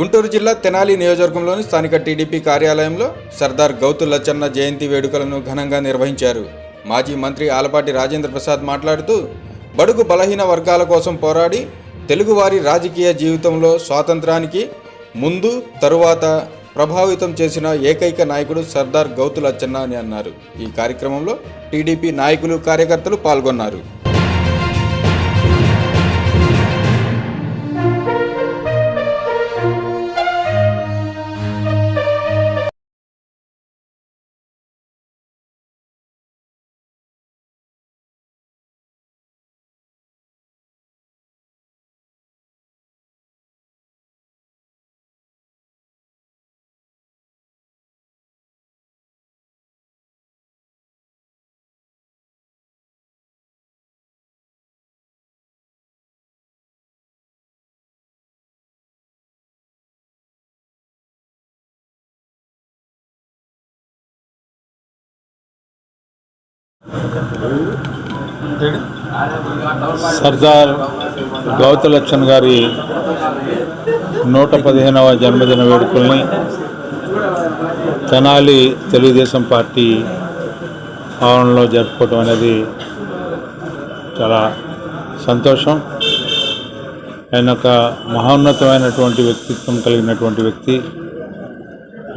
గుంటూరు జిల్లా తెనాలి నియోజకవర్గంలోని స్థానిక టీడీపీ కార్యాలయంలో సర్దార్ గౌతు లచ్చన్న జయంతి వేడుకలను ఘనంగా నిర్వహించారు. మాజీ మంత్రి ఆలపాటి రాజేంద్ర ప్రసాద్ మాట్లాడుతూ బడుగు బలహీన వర్గాల కోసం పోరాడి తెలుగువారి రాజకీయ జీవితంలో స్వాతంత్రానికి ముందు తరువాత ప్రభావితం చేసిన ఏకైక నాయకుడు సర్దార్ గౌతు లచ్చన్న అని అన్నారు. ఈ కార్యక్రమంలో టీడీపీ నాయకులు కార్యకర్తలు పాల్గొన్నారు. సర్దార్ గౌతలచ్చన్ గారి నూట పదిహేనవ జన్మదిన వేడుకల్ని తెనాలి తెలుగుదేశం పార్టీ భవనంలో జరుపుకోవడం అనేది చాలా సంతోషం. ఆయన ఒక మహోన్నతమైనటువంటి వ్యక్తిత్వం కలిగినటువంటి వ్యక్తి.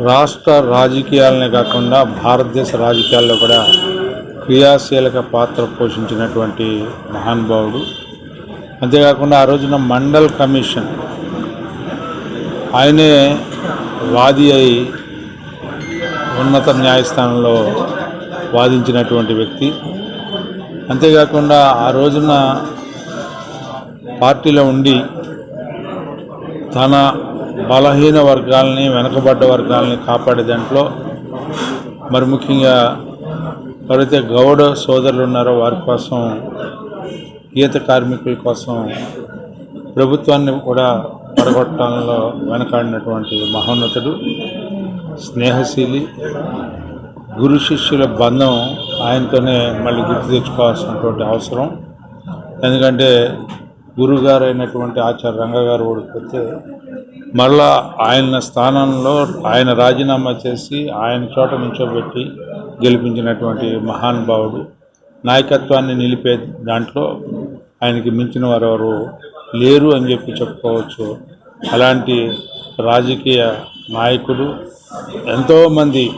రాష్ట్ర రాజకీయాలనే కాకుండా భారతదేశ రాజకీయాల్లో కూడా క్రియాశీలక పాత్ర పోషించినటువంటి మహానుభావుడు అంతేకాకుండా ఆ రోజున మండల్ కమిషన్ ఆయనే వాది అయి ఉన్నత న్యాయస్థానంలో వాదించినటువంటి వ్యక్తి. అంతేకాకుండా ఆ రోజున పార్టీలో ఉండి తన బలహీన వర్గాల్ని వెనకబడ్డ వర్గాల్ని కాపాడే దాంట్లో మరి ముఖ్యంగా ఎవరైతే గౌడ సోదరులు ఉన్నారో వారి కోసం గీత కార్మికుల కోసం ప్రభుత్వాన్ని కూడా పడగొట్టడంలో వెనకాడినటువంటి మహోన్నతుడు స్నేహశీలి గురు శిష్యుల బంధం ఆయనతోనే మళ్ళీ గుర్తు తెచ్చుకోవాల్సినటువంటి అవసరం. ఎందుకంటే గురుగారు అయినటువంటి ఆచార్య రంగ గారు ఓడిపోతే మళ్ళా ఆయన స్థానంలో ఆయన రాజీనామా చేసి ఆయన చోట నుంచోబెట్టి గెలిపించినటువంటి మహానుభావుడు నాయకత్వాన్ని నిలిపే దాంట్లో ఆయనకి మించిన వారు ఎవరు లేరు అని చెప్పి చెప్పుకోవచ్చు. అలాంటి రాజకీయ నాయకుడు ఎంతోమంది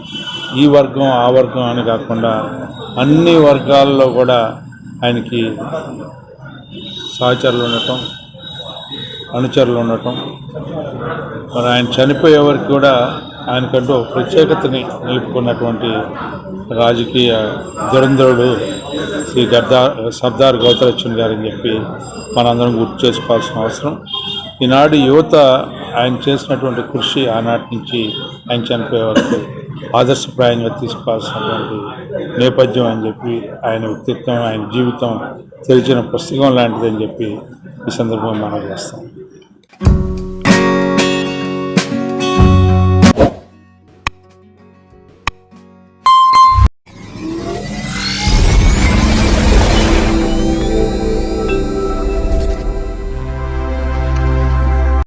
ఈ వర్గం ఆ వర్గం అని కాకుండా అన్ని వర్గాల్లో కూడా ఆయనకి సహచరులు ఉండటం అనుచరులు ఉండటం మరి ఆయన చనిపోయే వరకు కూడా ఆయనకంటూ ప్రత్యేకతని నిలుపుకున్నటువంటి రాజకీయ దురంధరుడు శ్రీ గర్దార్ సర్దార్ గౌతలక్ష్మి గారు అని చెప్పి మనందరం గుర్తు చేసుకోవాల్సిన అవసరం. ఈనాడు యువత ఆయన చేసినటువంటి కృషి ఆనాటి నుంచి ఆయన చనిపోయే వరకు ఆదర్శప్రాయంగా తీసుకోవాల్సినటువంటి నేపథ్యం అని చెప్పి ఆయన వ్యక్తిత్వం ఆయన జీవితం తెలిసిన పుస్తకం లాంటిదని చెప్పి ఈ సందర్భంగా మనం చేస్తాం.